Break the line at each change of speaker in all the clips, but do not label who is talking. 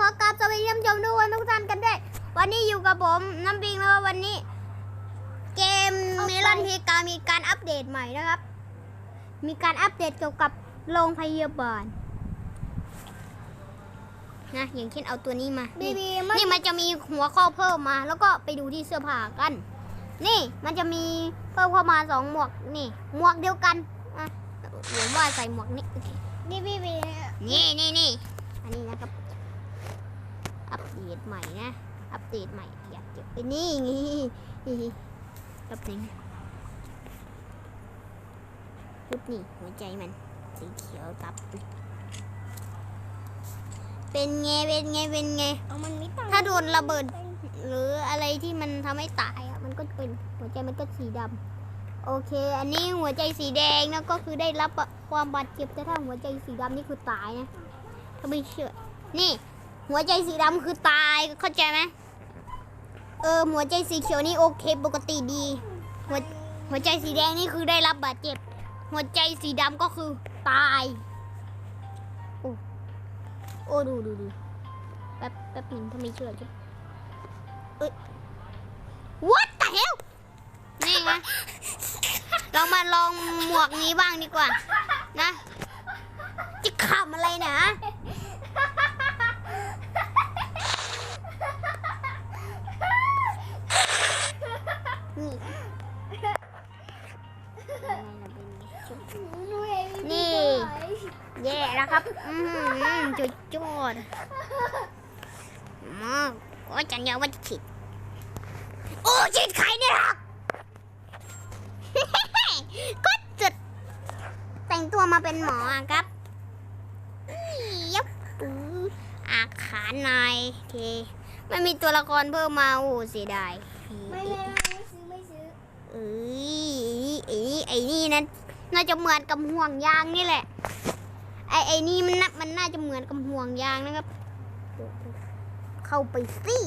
ขอกราบสวัสดีท่านผู้ชมทุกคนทุกท่านกันด้วย วันนี้อยู่กับผมน้ำปิงแล้วก็วันนี้ เกมเมลอนพีกามีการอัปเดตใหม่นะครับ มีการอัปเดตเกี่ยวกับโรงพยาบาลนะอย่างเช่นเอาตัวนี้มา
บี
นี่
บีมัน
นี่มันจะมีหัวข้อเพิ่มมา แล้วก็ไปดูที่เสื้อผ้ากัน นี่มันจะมีเพิ่มเข้ามาสองหมวกนี่ หมวกเดียวกันอะผมว่าใส่หมวกนี้โอเค
นี่บีบี
นี่นี่นี่อันนี้นะครับ อัปเดตใหม่นะ อัปเดตใหม่อยากเก็บไปนี่งี้กับนึงปุ๊บนี่หัวใจมัน สีเขียวตับเป็นไง เป็นไง เป็นไง
เอามันไม่ตัง
ถ้าโดนระเบิด หรืออะไรที่มันทำให้ตายอะ มันก็เป็นหัวใจมันก็สีดำโอเค อันนี้หัวใจสีแดงนะก็คือได้รับความบาดเจ็บแต่ถ้าหัวใจสีดำนี่คือตายนะถ้าไม่เชื่อ นี่ หัวใจสีดำคือตายเข้าใจไหมเออหัวใจสีเขียวนี่โอเคปกติดี หัวหัวใจสีแดงนี่คือได้รับบาดเจ็บ หัวใจสีดำก็คือตาย โอ้โอ้ดูดูดูแป๊บแป๊บหนึ่งถ้าไมเชื่อจะ What the hell นี่ไงเรามาลองหมวกนี้บ้างดีกว่า นะ จะขำอะไรนะ แย่แล้วครับ อืมจุดจอดมากก็จันยาว่าจะฉีดโอ้ฉีดใครเนี่ยครับก็จุด แต่งตัวมาเป็นหมออะครับยับปืออาขานายโอเคไม่มีตัวละครเพิ่มมาโอ้เสียดาย
ไม่ไม่ไม่ซื้อไม่ซื้อ
เอ้ยไอ้นี่ไอ้นี่นั่นน่าจะเหมือนกับห่วงยางนี่แหละ ไอ้นี่มันน่ามันน่าจะเหมือนกับห่วงยางนะครับ เข้าไปสิ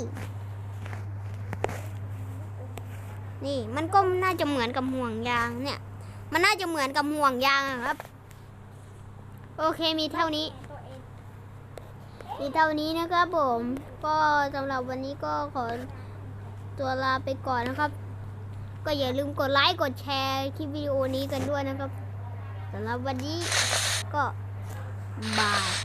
นี่มันก็น่าจะเหมือนกับห่วงยางเนี่ย มันน่าจะเหมือนกับห่วงยางอะครับ โอเคมีเท่านี้ มีเท่านี้นะครับผม ก็สำหรับวันนี้ก็ขอตัวลาไปก่อนนะครับ ก็อย่าลืมกดไลค์กดแชร์คลิปวิดีโอนี้กันด้วยนะครับสำหรับวันนี้ก็ บาย